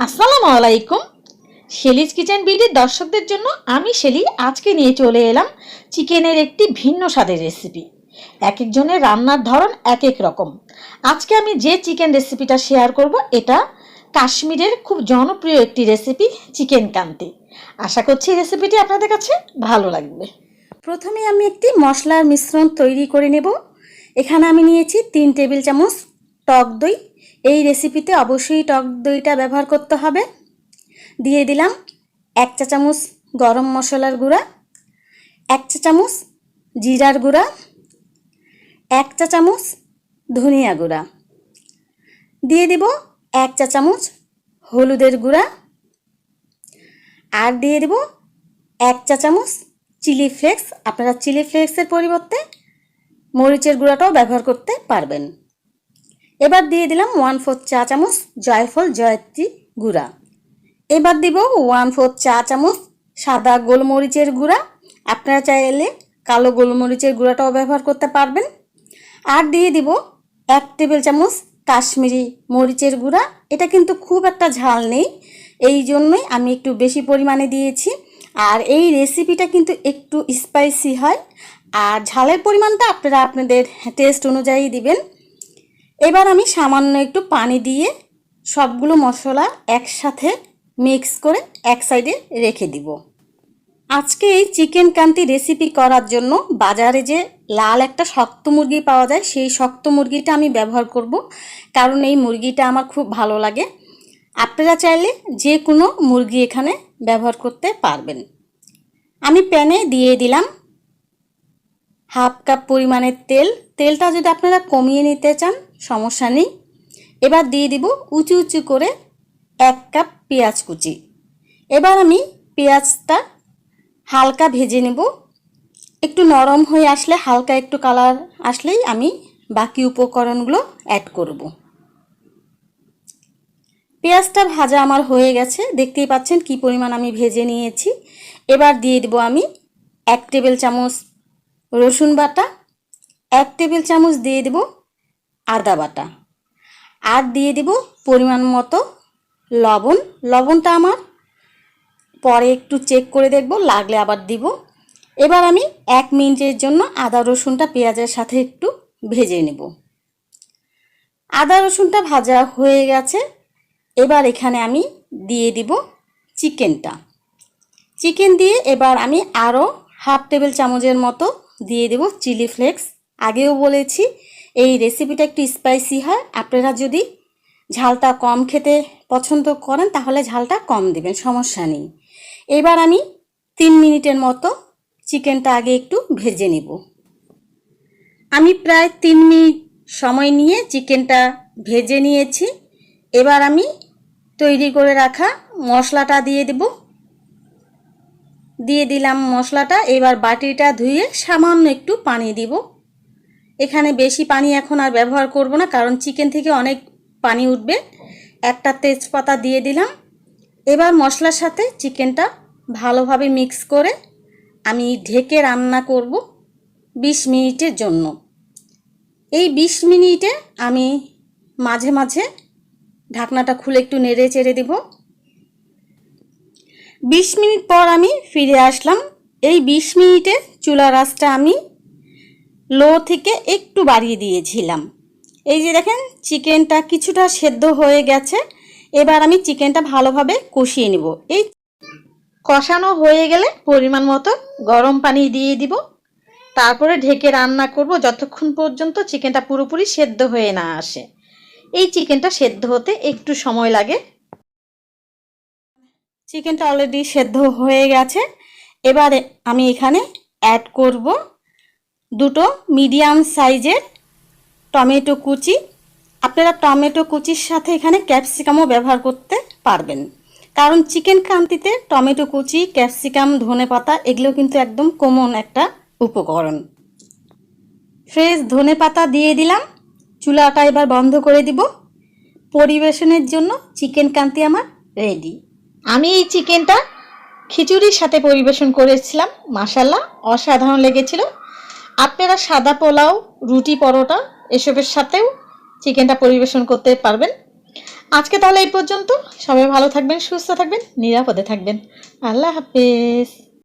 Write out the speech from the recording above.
আসসালামু আলাইকুম। শেলিজ কিচেন বিডির দর্শকদের জন্য আমি শেলি আজকে নিয়ে চলে এলাম চিকেনের একটি ভিন্ন স্বাদের রেসিপি। এক একজনের রান্নার ধরন এক এক রকম। আজকে আমি যে চিকেন রেসিপিটা শেয়ার করব এটা কাশ্মীরের খুব জনপ্রিয় একটি রেসিপি, চিকেন কান্তি। আশা করছি রেসিপিটি আপনাদের কাছে ভালো লাগবে। প্রথমে আমি একটি মশলার মিশ্রণ তৈরি করে নেব। এখানে আমি নিয়েছি তিন টেবিল চামচ টক দই এই রেসিপিতে অবশ্যই টক দইটা ব্যবহার করতে হবে। দিয়ে দিলাম এক চা চামচ গরম মশলার গুঁড়া, এক চা চামচ জিরার গুঁড়া, এক চা চামচ ধনিয়া গুঁড়া। দিয়ে দিব এক চা চামচ হলুদের গুঁড়া আর দিয়ে দেব এক চা চামচ চিলি ফ্লেক্স। আপনারা চিলি ফ্লেক্সের পরিবর্তে মরিচের গুঁড়াটাও ব্যবহার করতে পারবেন। এবার দিয়ে দিলাম ওয়ান ফোর চা চামচ জয়ফল জয়ত্রী গুঁড়া। এবার দিব ওয়ান ফোর চা চামচ সাদা গোলমরিচের গুঁড়া। আপনারা চাইলে কালো গোলমরিচের গুঁড়াটাও ব্যবহার করতে পারবেন। আর দিয়ে দিব এক টেবিল চামচ কাশ্মীরি মরিচের গুঁড়া। এটা কিন্তু খুব একটা ঝাল নেই, এই জন্যই আমি একটু বেশি পরিমাণে দিয়েছি। আর এই রেসিপিটা কিন্তু একটু স্পাইসি হয়। আর ঝালের পরিমাণটা আপনারা আপনাদের টেস্ট অনুযায়ী দিবেন। এবার আমি সামান্য একটু পানি দিয়ে সবগুলো মশলা একসাথে মিক্স করে এক সাইডে রেখে দিব। আজকে এই চিকেন কান্তি রেসিপি করার জন্য বাজারে যে লাল একটা শক্ত মুরগি পাওয়া যায়, সেই শক্ত মুরগিটা আমি ব্যবহার করব। কারণ এই মুরগিটা আমার খুব ভালো লাগে। আপনারা চাইলে যে কোনো মুরগি এখানে ব্যবহার করতে পারবেন। আমি প্যানে দিয়ে দিলাম হাফ কাপ পরিমাণের তেল। তেলটা যদি আপনারা কমিয়ে নিতে চান সমস্যা নেই। এবার দিয়ে দিব উঁচু উঁচু করে এক কাপ পেঁয়াজ কুচি। এবার আমি পেঁয়াজটা হালকা ভেজে নেব। একটু নরম হয়ে আসলে, হালকা একটু কালার আসলেই আমি বাকি উপকরণগুলো অ্যাড করব। পেঁয়াজটা ভাজা আমার হয়ে গেছে, দেখতেই পাচ্ছেন কি পরিমাণ আমি ভেজে নিয়েছি। এবার দিয়ে দেবো আমি এক টেবিল চামচ রসুন বাটা, এক টেবিল চামচ দিয়ে দেব আদা বাটা। আর দিয়ে দেব পরিমাণ মতো লবণ। লবণটা আমার পরে একটু চেক করে দেখব, লাগলে আবার দিব। এবার আমি এক মিনিটের জন্য আদা, রসুনটা পেঁয়াজের সাথে একটু ভেজে নেব। আদা, রসুনটা ভাজা হয়ে গেছে। এবার এখানে আমি দিয়ে দিব চিকেনটা। চিকেন দিয়ে এবার আমি আরও হাফ টেবিল চামচের মতো দিয়ে দেব চিলি ফ্লেক্স। আগেও বলেছি, এই রেসিপিটা একটু স্পাইসি হয়। আপনারা যদি ঝালটা কম খেতে পছন্দ করেন, তাহলে ঝালটা কম দেবেন, সমস্যা নেই। এবার আমি তিন মিনিটের মতো চিকেনটা আগে একটু ভেজে নেব। আমি প্রায় তিন মিনিট সময় নিয়ে চিকেনটা ভেজে নিয়েছি। এবার আমি তৈরি করে রাখা মশলাটা দিয়ে দেব। দিয়ে দিলাম মশলাটা, এবার বাটিটা ধুয়ে সামান্য একটু পানি দিব। এখানে বেশি পানি এখন আর ব্যবহার করব না, কারণ চিকেন থেকে অনেক পানি উঠবে। একটা তেজপাতা দিয়ে দিলাম। এবার মশলার সাথে চিকেনটা ভালোভাবে মিক্স করে আমি ঢেকে রান্না করব বিশ মিনিটের জন্য। এই বিশ মিনিটে আমি মাঝে মাঝে ঢাকনাটা খুলে একটু নেড়ে চেড়ে দেব। বিশ মিনিট পর আমি ফিরে আসলাম। এই বিশ মিনিটে চুলা রাসটা আমি লো থেকে একটু বাড়িয়ে দিয়েছিলাম। এই যে দেখেন, চিকেনটা কিছুটা সেদ্ধ হয়ে গেছে। এবার আমি চিকেনটা ভালোভাবে কষিয়ে নেব। এই কষানো হয়ে গেলে পরিমাণ মতো গরম পানি দিয়ে দিব। তারপরে ঢেকে রান্না করব যতক্ষণ পর্যন্ত চিকেনটা পুরোপুরি সেদ্ধ হয়ে না আসে। এই চিকেনটা সেদ্ধ হতে একটু সময় লাগে। চিকেনটা অলরেডি সেদ্ধ হয়ে গেছে। এবারে আমি এখানে অ্যাড করব দুটো মিডিয়াম সাইজের টমেটো কুচি। আপনারা টমেটো কুচির সাথে এখানে ক্যাপসিকামও ব্যবহার করতে পারবেন। কারণ চিকেন ক্রান্তিতে টমেটো কুচি, ক্যাপসিকাম, ধনে পাতা এগুলো কিন্তু একদম কমন একটা উপকরণ। ফ্রেশ ধনে পাতা দিয়ে দিলাম। চুলাটা এবার বন্ধ করে দিব। পরিবেশনের জন্য চিকেন কান্তি আমার রেডি আমি এই চিকেনটা খিচুড়ির সাথে পরিবেশন করেছিলাম। মাসাল্লাহ অসাধারণ লেগেছিল। আপনারা সাদা পোলাও, রুটি পরোটা এসবের সাথেও চিকেনটা পরিবেশন করতে পারবেন। আজকে তাহলে এই পর্যন্ত। সবাই ভালো থাকবেন, সুস্থ থাকবেন, নিরাপদে থাকবেন। আল্লাহ হাফেজ।